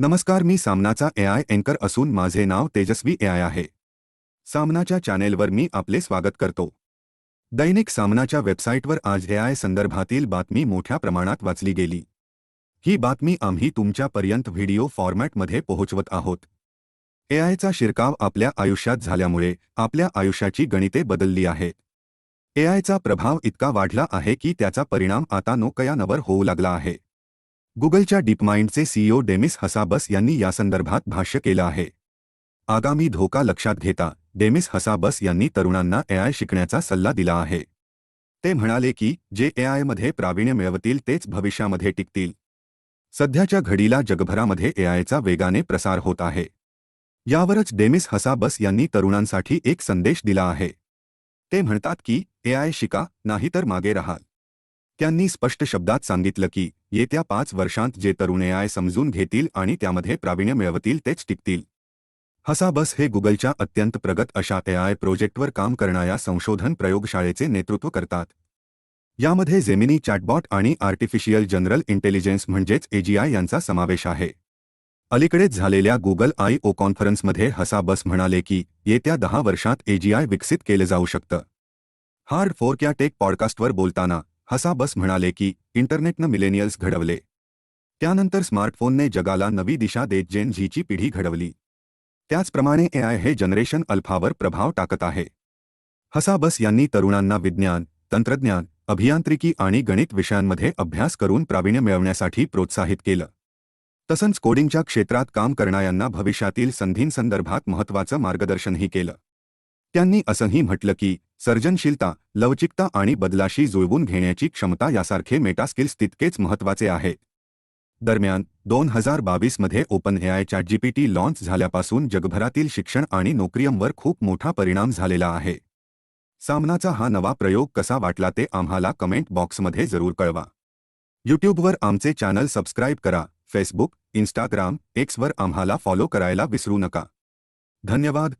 नमस्कार मी सामनाचा एआय अँकर असून माझे नाव तेजस्वी एआय आहे. सामनाच्या चॅनेलवर मी आपले स्वागत करतो. दैनिक सामनाच्या वेबसाईटवर आज एआय संदर्भातील बातमी मोठ्या प्रमाणात वाचली गेली. ही बातमी आम्ही तुमच्यापर्यंत व्हिडिओ फॉर्मॅटमध्ये पोहोचवत आहोत. एआयचा शिरकाव आपल्या आयुष्यात झाल्यामुळे आपल्या आयुष्याची गणिते बदलली आहेत. एआयचा प्रभाव इतका वाढला आहे की त्याचा परिणाम आता नोकयानवर होऊ लागला आहे. गुगलच्या डीपमाइंडचे सीईओ डेमिस हसाबस यांनी यासंदर्भात भाष्य केलं आहे. आगामी धोका लक्षात घेता डेमिस हसाबस यांनी तरुणांना एआय शिकण्याचा सल्ला दिला आहे. ते म्हणाले की जे एआयमध्ये प्रावीण्य मिळवतील तेच भविष्यामध्ये टिकतील. सध्याच्या घडीला जगभरामध्ये एआयचा वेगाने प्रसार होत आहे. यावरच डेमिस हसाबस यांनी तरुणांसाठी एक संदेश दिला आहे. ते म्हणतात की एआय शिका नाहीतर मागे राहाल. त्यांनी स्पष्ट शब्दात सांगितलं की येत्या पाच वर्षांत जे तरुण एआय समजून घेतील आणि त्यामध्ये प्रावीण्य मिळवतील तेच टिकतील. हसाबस हे गुगलच्या अत्यंत प्रगत अशा एआय प्रोजेक्टवर काम करणाऱ्या संशोधन प्रयोगशाळेचे नेतृत्व करतात. यामध्ये जेमिनी चॅटबॉट आणि आर्टिफिशियल जनरल इंटेलिजन्स म्हणजेच एजीआय यांचा समावेश आहे. अलीकडेच झालेल्या गुगल आय ओ कॉन्फरन्समध्ये हसाबस म्हणाले की येत्या दहा वर्षात एजीआय विकसित केलं जाऊ शकतं. हार्ड फोरक्या टेक पॉडकास्टवर बोलताना हसाबस म्हणाले की इंटरनेटनं मिलेनियल्स घडवले। त्यानंतर स्मार्टफोनने जगाला नवी दिशा देत जेन झीची पिढी घडवली। त्याचप्रमाणे एआय हे जनरेशन अल्फावर प्रभाव टाकत आहे। हसाबस यांनी तरुणांना विज्ञान, तंत्रज्ञान, अभियांत्रिकी आणि गणित विषयांमध्ये अभ्यास करून प्रावीण्य मिळवण्यासाठी प्रोत्साहित केलं. तसंच कोडिंगच्या क्षेत्रात काम करणाऱ्यांना भविष्यातील संधींसंदर्भात महत्त्वाचं मार्गदर्शनही केलं. त्यांनी असंही म्हटलं की सर्जनशीलता लवचिकता आणि बदलाशी जुळवून घेण्याची क्षमता यासारखे मेटास्किल्स तितकेच महत्त्वाचे आहे दरम्यान दोन हजार बावीसमध्ये ओपन एआय चॅटजीपीटी लॉन्च झाल्यापासून जगभरातील शिक्षण आणि नोकरींवर खूप मोठा परिणाम झालेला आहे. सामनाचा हा नवा प्रयोग कसा वाटला ते आम्हाला कमेंट बॉक्समध्ये जरूर कळवा. यूट्यूबवर आमचे चॅनल सबस्क्राईब करा फेसबुक इंस्टाग्राम एक्सवर आम्हाला फॉलो करायला विसरू नका. धन्यवाद!